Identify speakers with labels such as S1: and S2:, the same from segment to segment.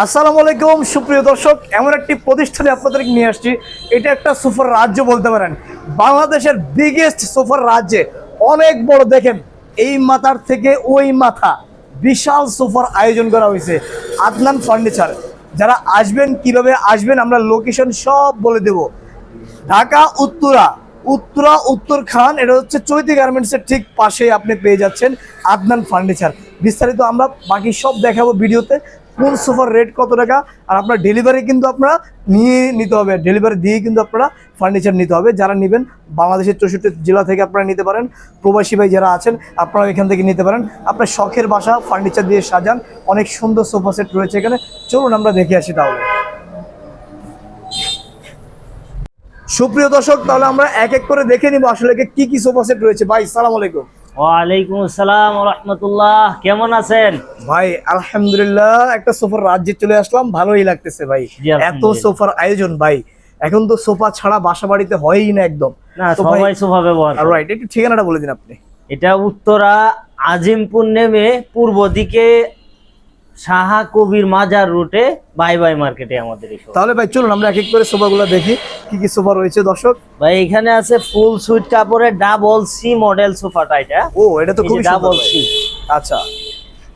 S1: আসসালামু আলাইকুম, সুপ্রিয় দর্শক, এমন একটি প্রতিষ্ঠানে আপনাদেরকে নিয়ে আসছি। এটা একটা সোফার রাজ্য বলতে পারেন। বাংলাদেশের বিগেস্ট সোফার রাজ্যে। অনেক বড়, দেখেন, এই মাথার থেকে ওই মাথা। বিশাল সোফার আয়োজন করা হয়েছে। আদনান ফার্নিচার। যারা আসবেন, কীভাবে আসবেন, আমরা লোকেশন সব বলে দেব। ঢাকা, উত্তরা। উত্তরা, উত্তর খান, এটা হচ্ছে চৈতি গার্মেন্টসের ঠিক পাশে আপনি পেয়ে যাচ্ছেন আদনান ফার্নিচার। বিস্তারিত আমরা বাকি সব দেখাবো ভিডিওতে। কোন সোফার রেট কত টাকা? আর আপনার ডেলিভারি কিন্তু আপনারা নিয়ে নিতে হবে। ডেলিভারি দিয়ে কিন্তু আপনারা ফার্নিচার নিতে হবে। যারা নেবেন, বাংলাদেশের চৌষট্টি জেলা থেকে আপনারা নিতে পারেন। প্রবাসী ভাই যারা আছেন আপনারা এখান থেকে নিতে পারেন। আপনার শখের বাসা ফার্নিচার দিয়ে সাজান। অনেক সুন্দর সোফা সেট রয়েছে এখানে। চলুন আমরা দেখে আসি তাহলে। সুপ্রিয় দর্শক, তাহলে আমরা এক এক করে দেখে নিব আসলে কি কি সোফা সেট রয়েছে। ভাই, সালাম আলাইকুম।
S2: ওয়ালাইকুম আসসালাম রহমতুল্লাহ। কেমন আছেন?
S1: ভাই আলহামদুলিল্লাহ একটা সোফার রাজ্যে চলে আসলাম ভালোই লাগতেছে ভাই। এত সোফার আয়োজন ভাই। এখন তো সোফা ছাড়া বাসা বাড়িতে হয়ই না একদম।
S2: না
S1: ভাই-
S2: সবাই সোফা ব্যবহার
S1: রাইট একটু ঠিকানাটা বলে দিন আপনি।
S2: এটা উত্তরা আজিমপুর নেমে পূর্ব দিকে সাহা কবির মাজার রুটে বাই বাই মার্কেটে আমাদের এই
S1: তাহলে ভাই চলুন আমরা এক এক করে সোফাগুলো দেখি কি কি সোফা রয়েছে দর্শক?
S2: ভাই এখানে আছে ফুল সুইট কাপড়ের ডাবল সি মডেল সোফাটা এটা
S1: ও এটা তো খুব
S2: ডাবল সি
S1: আচ্ছা।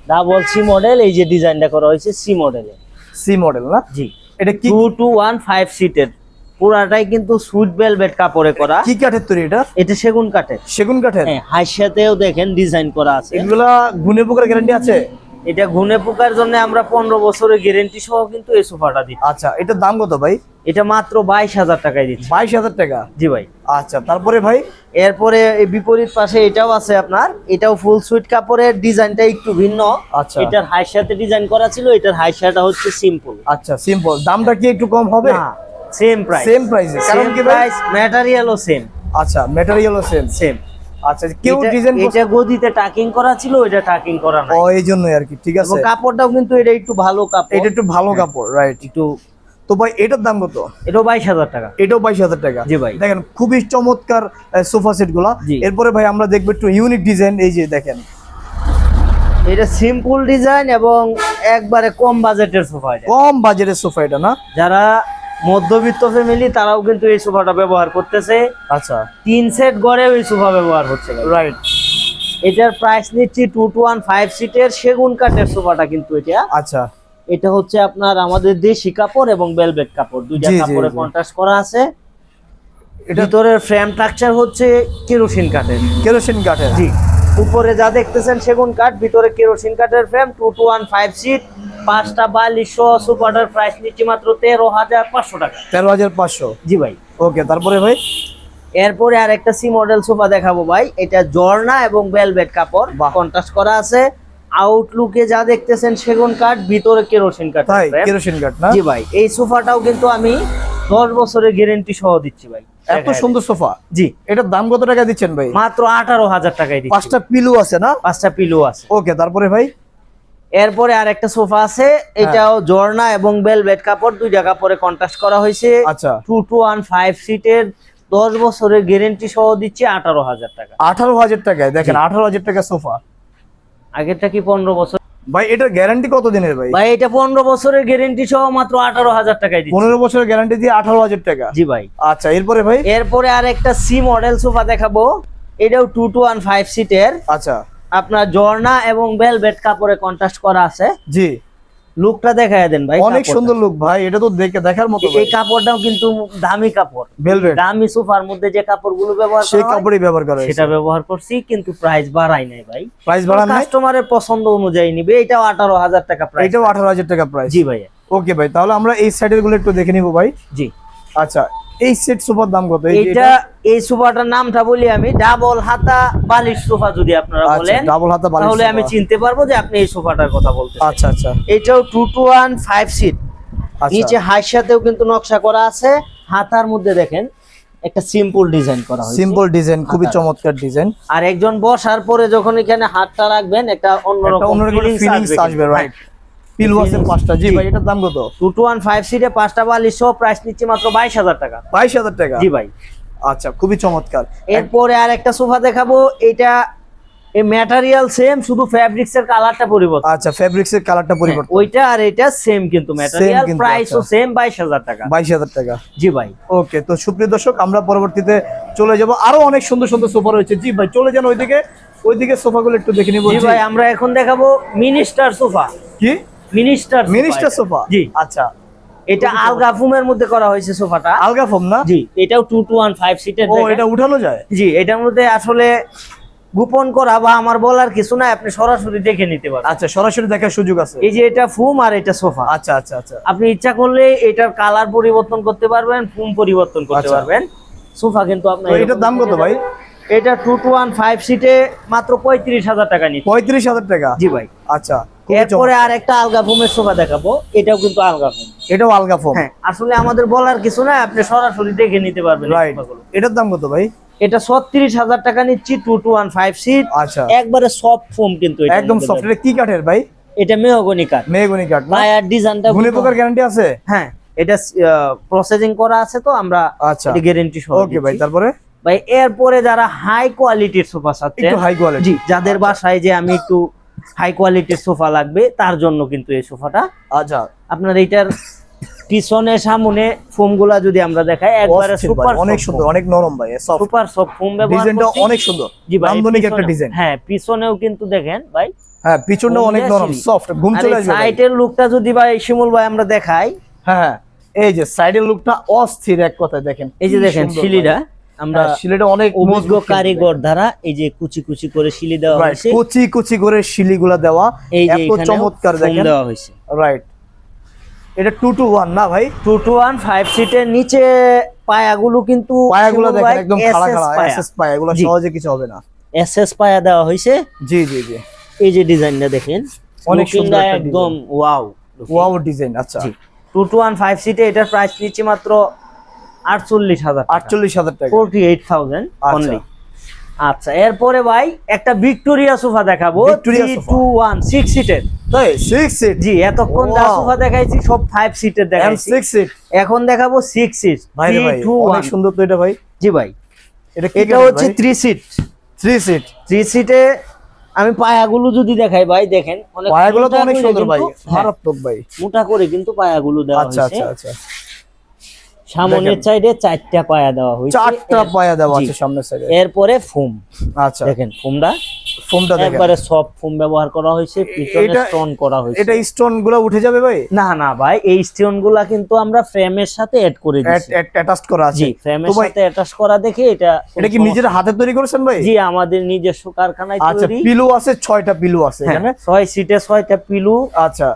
S2: ডাবল সি মডেল এই যে ডিজাইনটা করা হয়েছে সি মডেলে
S1: সি মডেল না?
S2: জি।
S1: এটা কি
S2: টু টু ওয়ান ফাইভ সিটের পুরাটাই কিন্তু সুইট বেলভেট কাপড়ে করা।
S1: কি কাঠের তৈরি এটা?
S2: এটা সেগুন কাঠের।
S1: সেগুন কাঠের?
S2: হ্যাঁ হাইসাতেও দেখেন ডিজাইন করা আছে।
S1: এগুলা গুনে পোকার গ্যারান্টি আছে?
S2: এটা ঘুনে পোকার জন্য আমরা পনেরো বছরের গ্যারেন্টি সহ কিন্তু এই সোফাটা দিচ্ছি।
S1: আচ্ছা এটার দাম কত ভাই?
S2: এটা মাত্র বাইশ হাজার টাকায় দিচ্ছি।
S1: বাইশ হাজার টাকা?
S2: জি ভাই।
S1: আচ্ছা তারপরে ভাই?
S2: এরপরে বিপরীত পাশে এটাও আছে আপনার এটাও ফুল সুইট কাপড়ের ডিজাইনটা একটু ভিন্ন।
S1: আচ্ছা।
S2: এটার হাইসাতে ডিজাইন করা ছিল এটার হাই হাইসাটা হচ্ছে সিম্পল
S1: আচ্ছা সিম্পল দামটা কি একটু কম হবে?
S2: না সেম প্রাইস
S1: সেম প্রাইসে কারণ কি ভাই?
S2: প্রাইস ম্যাটেরিয়ালও সেম
S1: আচ্ছা ম্যাটেরিয়ালও সেম
S2: সেম
S1: আচ্ছা কেউ ডিজাইন
S2: এটা গদিতে টাকিং করা ছিল এটা টাকিং করা
S1: ও
S2: নাই
S1: এই জন্যই আর কি ঠিক আছে।
S2: কাপড়টাও কিন্তু এটা একটু ভালো কাপড়।
S1: এটা একটু ভালো কাপড় রাইট
S2: একটু
S1: তো ভাই এটার দাম কত?
S2: এটাও বাইশ হাজার টাকা।
S1: এটাও বাইশ হাজার টাকা।
S2: জি ভাই।
S1: দেখেন খুবই চমৎকার সোফা
S2: সেটগুলা।
S1: এরপরে ভাই আমরা দেখব একটু ইউনিক ডিজাইন এই যে দেখেন।
S2: এটা সিম্পল ডিজাইন এবং একবারে কম বাজেটের সোফা
S1: কম বাজেটের সোফা এটা না?
S2: যারা মধ্যবিত্ত ফ্যামিলি তারাও কিন্তু এই সোফাটা ব্যবহার করতেছে।
S1: আচ্ছা।
S2: তিন সেট গড়েও এই সোফা ব্যবহার হচ্ছে।
S1: রাইট
S2: এটার প্রাইস নিচ্ছি টু টু ওয়ান ফাইভ সিটের সেগুন কাঠের সোফাটা কিন্তু এটা।
S1: আচ্ছা।
S2: এটা হচ্ছে আপনার আমাদের দেশি কাপড় এবং বেলভেট কাপড়। দুইটা কাপড়ে কন্ট্রাস্ট করা আছে।
S1: এটা
S2: ভিতরের ফ্রেম স্ট্রাকচার হচ্ছে কেরোসিন কাঠের।
S1: কেরোসিন কাঠের।
S2: জি। উপরে যা দেখতেছেন সেগুন কাঠ ভিতরে কেরোসিন কাঠের frame two two one five seat পাঁচটা বালিশ সুপারটার প্রাইস নিচ্ছি মাত্র তেরো হাজার পাঁচশো টাকা।
S1: তেরো হাজার পাঁচশো?
S2: জি ভাই।
S1: ওকে তারপরে ভাই?
S2: এরপরে আর একটা সি মডেল সোফা দেখাবো ভাই। এটা জর্না এবং বেলভেট কাপড়।
S1: বা
S2: কন্ট্রাস্ট করা আছে। আউটলুকে যা দেখতেছেন সেগুন কাঠ ভিতরে কেরোসিন কাঠ
S1: কেরোসিন কাঠ না?
S2: জি ভাই এই সোফাটাও কিন্তু আমি দশ বছরের গ্যারেন্টি সহ দিচ্ছি ভাই।
S1: এত সুন্দর সোফা।
S2: জি।
S1: এটার দাম কত টাকা দিচ্ছেন ভাই?
S2: মাত্র আঠারো হাজার টাকায় দিচ্ছি।
S1: পাঁচটা পিলু আছে না?
S2: পাঁচটা পিলো আছে।
S1: ওকে তারপরে ভাই?
S2: এরপরে আর একটা সোফা আছে এটাও জর্না এবং বেলভেট কাপড় দুইটা কাপড়ে কন্ট্রাস্ট করা হয়েছে।
S1: আচ্ছা।
S2: টু টু ওয়ান ফাইভ সিটের দশ বছরের গ্যারেন্টি সহ দিচ্ছি আঠারো হাজার টাকা।
S1: আঠারো হাজার টাকায় দেখেন। আঠারো হাজার টাকা সোফা।
S2: আগেরটা কি পনেরো বছর
S1: ভাই এটার গ্যারান্টি কত দিনের ভাই?
S2: ভাই এটা পনেরো বছরের গ্যারান্টি সহ মাত্র আঠারো হাজার টাকায় দিচ্ছি।
S1: পনেরো বছরের গ্যারান্টি দিয়ে আঠারো হাজার টাকা?
S2: জি ভাই।
S1: আচ্ছা এরপরে ভাই?
S2: এরপরে আর একটা সি মডেল সোফা দেখাবো। এটাও টু টু ওয়ান ফাইভ সিটের
S1: আচ্ছা।
S2: আপনার জর্না এবং বেলভেট কাপড়ে কন্ট্রাস্ট করা আছে।
S1: জি।
S2: লুকটা দেখায় দেন ভাই
S1: অনেক সুন্দর লুক ভাই এটা তো দেখে দেখার মতো
S2: এই কাপড়টাও কিন্তু দামি কাপড়।
S1: ভেলভেট
S2: দামি সোফার মধ্যে যে কাপড়গুলো ব্যবহার
S1: সেই কাপড়ই ব্যবহার করা
S2: সেটা ব্যবহার করছি কিন্তু প্রাইস বাড়াই নাই ভাই।
S1: প্রাইস বাড়ান নাই?
S2: কাস্টমারের পছন্দ অনুযায়ী নিবে এটাও আঠারো হাজার টাকা প্রাইস
S1: এটাও আঠারো হাজার টাকা প্রাইস
S2: জি ভাই
S1: ওকে ভাই তাহলে আমরা এই সাইডেরগুলো একটু দেখে নিব ভাই।
S2: জি।
S1: আচ্ছা এই সেট সোফার দাম কত?
S2: এইটা এই সোফাটার নামটা বলি আমি ডাবল হাতা বালিশ সোফা যদি আপনারা
S1: আচ্ছা
S2: বলেন
S1: ডাবল হাতা বালিশ
S2: তাহলে আমি চিনতে পারব যে আপনি এই সোফাটার কথা বলতে
S1: আচ্ছা আচ্ছা।
S2: এটাও two two one five seat নিচে হাইর সাথেও কিন্তু নকশা করা আছে। হাতার মধ্যে দেখেন একটা সিম্পল ডিজাইন করা হয়েছে।
S1: সিম্পল ডিজাইন খুবই চমৎকার ডিজাইন
S2: আর একজন বসার পরে যখন এখানে হাতটা রাখবেন একটা অন্যরকম
S1: ফিলিংস আসবে রাইট পিলু আছে পাঁচটা। জি
S2: জি।
S1: ভাই এটার দাম কত?
S2: টু টু ওয়ান ফাইভ সিটে পাঁচটা বালিশ সহ প্রাইস নিচ্ছে মাত্র বাইশ হাজার টাকা।
S1: বাইশ হাজার টাকা?
S2: জি ভাই।
S1: আচ্ছা খুবই চমৎকার।
S2: এরপরে আর একটা সোফা দেখাবো। এটা এই ম্যাটেরিয়াল সেম শুধু ফ্যাব্রিক্স এর কালারটা পরিবর্তন।
S1: আচ্ছা এর কালারটা পরিবর্তন।
S2: ওইটা আর এটা সেম কিন্তু ম্যাটেরিয়াল
S1: কিন্তু,
S2: প্রাইসও
S1: আচ্ছা।
S2: সেম বাইশ হাজার টাকা।
S1: বাইশ হাজার টাকা।
S2: জি ভাই।
S1: ওকে তো সুপ্রিয় দর্শক আমরা পরবর্তীতে চলে যাব। আরও অনেক সুন্দর সুন্দর সোফা রয়েছে। জি ভাই চলে যান ওইদিকে। ওইদিকে সোফাগুলো একটু দেখে নিব।
S2: জি। ভাই আমরা এখন দেখাবো মিনিস্টার সোফা।
S1: কি?
S2: মিনিস্টার
S1: মিনিস্টার সোফা
S2: জি।
S1: আচ্ছা।
S2: এটা আলগা ফুমের মধ্যে করা হয়েছে সোফাটা।
S1: আলগা ফোম না?
S2: জি এটাও টু টু ওয়ান ফাইভ সিটের
S1: ও এটা উঠানো যায়?
S2: জি এটার মধ্যে আসলে গোপন করা বা আমার বলার কিছু না আপনি সরাসরি দেখে নিতে পারেন
S1: আচ্ছা সরাসরি দেখার সুযোগ আছে।
S2: এই যে এটা ফুম আর এটা সোফা।
S1: আচ্ছা আচ্ছা আচ্ছা।
S2: আপনি ইচ্ছা করলে এটার কালার পরিবর্তন করতে পারবেন ফুম পরিবর্তন করতে
S1: আচ্ছা।
S2: পারবেন। সোফা কিন্তু আপনার
S1: এটার দাম কত ভাই?
S2: এটা টু টু ওয়ান ফাইভ সিটে মাত্র পঁয়ত্রিশ হাজার টাকা নিচ্ছে।
S1: পঁয়ত্রিশ হাজার টাকা?
S2: জি ভাই।
S1: আচ্ছা।
S2: এরপরে আর একটা আলগা ফোমের সোফা দেখাবো এটাও কিন্তু আলগা ফোম।
S1: এটাও আলগা ফোম।
S2: হ্যাঁ আসলে আমাদের বলার কিছু না আপনি সরাসরি দেখে নিতে পারবেন।
S1: এটার দাম কত ভাই?
S2: এটা ছত্রিশ হাজার টাকা নিচ্ছি two two one five seat.
S1: আচ্ছা।
S2: একবারে সফট ফোম কিন্তু
S1: একদম সফট। কি কাঠের ভাই?
S2: এটা মেহগনি কাঠ।
S1: মেহগনি কাঠ
S2: পায়ার ডিজাইনটা
S1: গুণে পোকার গ্যারান্টি আছে?
S2: হ্যাঁ এটা প্রসেসিং করা আছে তো আমরা
S1: আচ্ছা।
S2: গ্যারেন্টি সহ
S1: ওকে ভাই তারপরে?
S2: ভাই এরপরে যারা হাই কোয়ালিটির সোফা চাচ্ছেন
S1: হাই কোয়ালিটি
S2: যাদের বাসায় যে আমি একটু হাই কোয়ালিটির সোফা লাগবে তার জন্য কিন্তু এই সোফাটা
S1: আচ্ছা।
S2: আপনার এইটার পিছনে সামনে ফোমগুলা যদি আমরা দেখাই একবারে সুপার
S1: অনেক সুন্দর অনেক নরম ভাই সফট
S2: সুপার সব ফোম ব্যবহার
S1: ডিজাইনটা অনেক সুন্দর
S2: জি ভাই
S1: নান্দনিক একটা ডিজাইন
S2: হ্যাঁ পিছনেও কিন্তু দেখেন ভাই।
S1: হ্যাঁ পিছনটা অনেক নরম সফট ঘুম চলে আসবে।
S2: সাইটের লুকটা যদি ভাই শিমুল ভাই আমরা দেখাই।
S1: হ্যাঁ হ্যাঁ এই যে সাইডের লুকটা অস্থির এক কথায় দেখেন
S2: এই যে দেখেন
S1: ভাই।
S2: আমরা
S1: হ্যাঁ, অনেক
S2: অভিজ্ঞ কারিগর দ্বারা এই যে কুচি কুচি করে শিলি দেওয়া। হয়েছে।
S1: কুচি কুচি করে শিলিগুলা দেওয়া।
S2: এই যে
S1: চমৎকার দেখেন।
S2: দেওয়া হয়েছে।
S1: রাইট এটা টু টু ওয়ান না ভাই?
S2: টু টু ওয়ান ফাইভ সিটের নিচে পায়াগুলো কিন্তু
S1: পায়াগুলো দেখেন একদম খাড়া খাড়া এসএস পায়া। এগুলো
S2: জি।
S1: সহজে কিছু হবে না।
S2: এসএস পায়া দেওয়া হয়েছে।
S1: জি জি জি।
S2: এই যে ডিজাইনটা দেখেন
S1: অনেক সুন্দর
S2: একদম ওয়াও
S1: ওয়াও ডিজাইন আচ্ছা।
S2: টু টু ওয়ান ফাইভ সিটে এটার প্রাইস নিচ্ছে মাত্র আটচল্লিশ হাজার
S1: আটচল্লিশ হাজার টাকা।
S2: ফোরটি এইট থাউজেন্ড
S1: আচ্ছা।
S2: অনলি আচ্ছা এরপরে ভাই একটা ভিক্টোরিয়া সোফা দেখাবো।
S1: sofa।
S2: টু ওয়ান সিক্স সিটের
S1: তাই সিক্স সিট
S2: জি এতক্ষণ যা সোফা দেখাইছি সব ফাইভ সিটের দেখাইছি।
S1: সিক্স সিট
S2: এখন দেখাবো সিক্স সিট
S1: ভাই ভাই
S2: টু ওয়ান
S1: সুন্দর তো এটা ভাই।
S2: জি ভাই।
S1: এটা
S2: এটা হচ্ছে three seat
S1: three seat
S2: three সিটে আমি পায়াগুলো যদি দেখাই ভাই দেখেন।
S1: পায়াগুলো তো অনেক সুন্দর ভাই
S2: হ্যাঁ,
S1: মারাত্মক ভাই।
S2: মোটা করে কিন্তু পায়াগুলো দেওয়া
S1: আচ্ছা
S2: হয়েছে।
S1: আচ্ছা আচ্ছা।
S2: সামনের সাইডে চারটা পায়া দেওয়া হয়েছে।
S1: চারটা পায়া দেওয়া আছে সামনের সাইডে
S2: এরপরে ফোম
S1: আচ্ছা।
S2: দেখেন ফোমটা
S1: ফোনটা দেখেন।
S2: একবারে সব ফোম ব্যবহার করা হয়েছে পিছনে স্টোন করা হয়েছে।
S1: এটা স্টোনগুলো উঠে যাবে ভাই?
S2: না না ভাই এই স্টোনগুলা কিন্তু আমরা ফ্রেমের সাথে অ্যাড করে দিচ্ছি
S1: অ্যাটাচ করা আছে।
S2: জি ফ্রেমের সাথে অ্যাটাচ করা দেখে এটা
S1: এটা কি নিজের হাতে তৈরি করেছেন ভাই?
S2: জি আমাদের নিজস্ব কারখানায় তৈরি
S1: আচ্ছা
S2: তৈরি।
S1: পিলো আছে ছয়টা পিলো আছে
S2: হ্যাঁ,
S1: এখানে।
S2: ছয় সিটে ছয়টা পিলু
S1: আচ্ছা।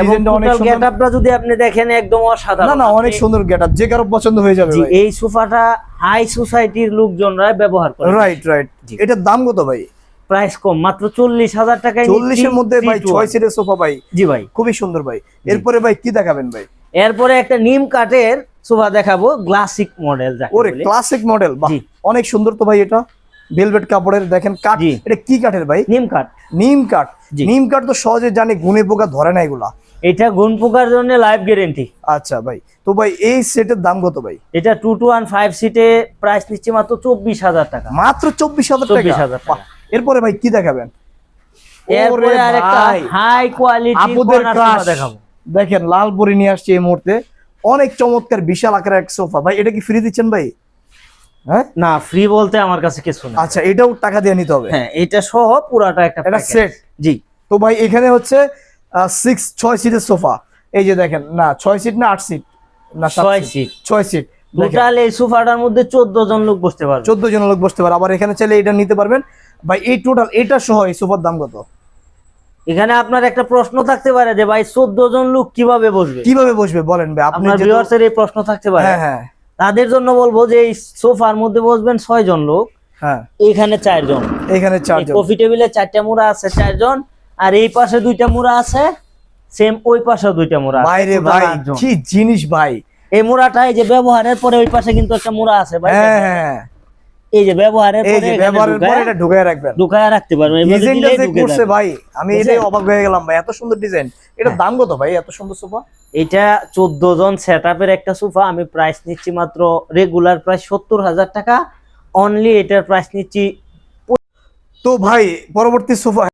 S2: এবং টোটাল গেটআপটা যদি আপনি দেখেন একদম অসাধারণ।
S1: না না অনেক সুন্দর গেটআপ যে কারও পছন্দ হয়ে যাবে ভাই।
S2: এই সোফাটা হাই সোসাইটির লোকজনরা ব্যবহার করে।
S1: Right right. এটার দাম কত ভাই?
S2: প্রাইস কম মাত্র চল্লিশ হাজার টাকায়
S1: চল্লিশের মধ্যে ভাই ছয় সিটের সোফা ভাই।
S2: জি ভাই।
S1: খুবই সুন্দর ভাই। এরপরে ভাই কি দেখাবেন ভাই?
S2: এরপরে একটা নিম কাঠের সোফা দেখাবো ক্লাসিক মডেল
S1: ওরে। ক্লাসিক মডেল বাহ অনেক সুন্দর তো ভাই এটা। ভেলভেট কাপড়ের দেখেন কাঠ এটা কি কাঠের ভাই?
S2: নিম কাঠ।
S1: নিম কাঠ। নিম কাঠ তো সহজে জানে গুনে পোকা ধরে না এগুলা।
S2: এটা গুণ পোকার জন্য লাইফ গ্যারেন্টি
S1: আচ্ছা ভাই তো ভাই এই সেটের দাম কত ভাই?
S2: এটা টু টু ওয়ান ফাইভ সিটে প্রাইস নিচ্ছে মাত্র চব্বিশ হাজার টাকা।
S1: মাত্র চব্বিশ হাজার
S2: 24,000 টাকা।
S1: এরপরে ভাই কি দেখাবেন?
S2: এরপরে আরেকটা হাই কোয়ালিটি দেখাবো।
S1: দেখেন লাল পরি নিয়ে আসছে এই মুহূর্তে। অনেক চমৎকার বিশাল আকারের এক সোফা ভাই এটা কি ফ্রি দিচ্ছেন ভাই?
S2: না ফ্রি বলতে আমার কাছে কিছু না।
S1: আচ্ছা এটাও টাকা দিয়ে নিতে হবে?
S2: হ্যাঁ এটা সহ পুরাটা একটা
S1: এটা সেট
S2: জি।
S1: তো ভাই এখানে হচ্ছে সিক্স ছয় সিটের সোফা এই যে দেখেন না ছয় সিট না আট সিট না
S2: ছয়
S1: সিট ছয় সিট
S2: টোটাল এই সোফাটার মধ্যে চোদ্দ জন লোক বসতে পারবে।
S1: চোদ্দ জন লোক বসতে পারে আবার এখানে চাইলে এটা নিতে পারবেন। ভাই এই টোটাল এটা সহ এই সোফার দাম কত?
S2: এখানে আপনার একটা প্রশ্ন থাকতে পারে যে ভাই চোদ্দ জন লোক কীভাবে বসবে?
S1: কীভাবে বসবে? বলেন ভাই আপনি
S2: আপনার ভিউয়ার্সের এই প্রশ্ন থাকতে পারে।
S1: হ্যাঁ হ্যাঁ।
S2: তাদের জন্য বলব যে এই সোফার মধ্যে বসবেন ছয় জন লোক।
S1: হ্যাঁ।
S2: এখানে চারজন।
S1: এখানে চারজন।
S2: কফি টেবিলে চারটা মোড়া আছে চারজন। আর এই পাশে দুইটা মোড়া আছে সেম ওই পাশে দুইটা মোড়া
S1: বাইরে ভাই কি জিনিস ভাই।
S2: এই মোড়াটাই এই যে ব্যবহারের পরে ওই পাশে কিন্তু একটা মোড়া আছে ভাই।
S1: হ্যাঁ হ্যাঁ।
S2: এই যে ব্যবহারের পরে
S1: ব্যবহারের পরে এটা ঢুকায় রাখবেন।
S2: ঢুকায় রাখতে পারবেন
S1: ডিজাইনটা যে করছে ভাই আমি এটাই অবাক হয়ে গেলাম ভাই এত সুন্দর ডিজাইন এটার দাম কত ভাই এত সুন্দর সোফা
S2: এটা চোদ্দ জন সেট একটা সোফা আমি প্রাইস নিচ্ছি মাত্র রেগুলার প্রাইস সত্তর হাজার টাকা। অনলি এটার প্রাইস নিচ্ছি
S1: তো ভাই পরবর্তী সোফা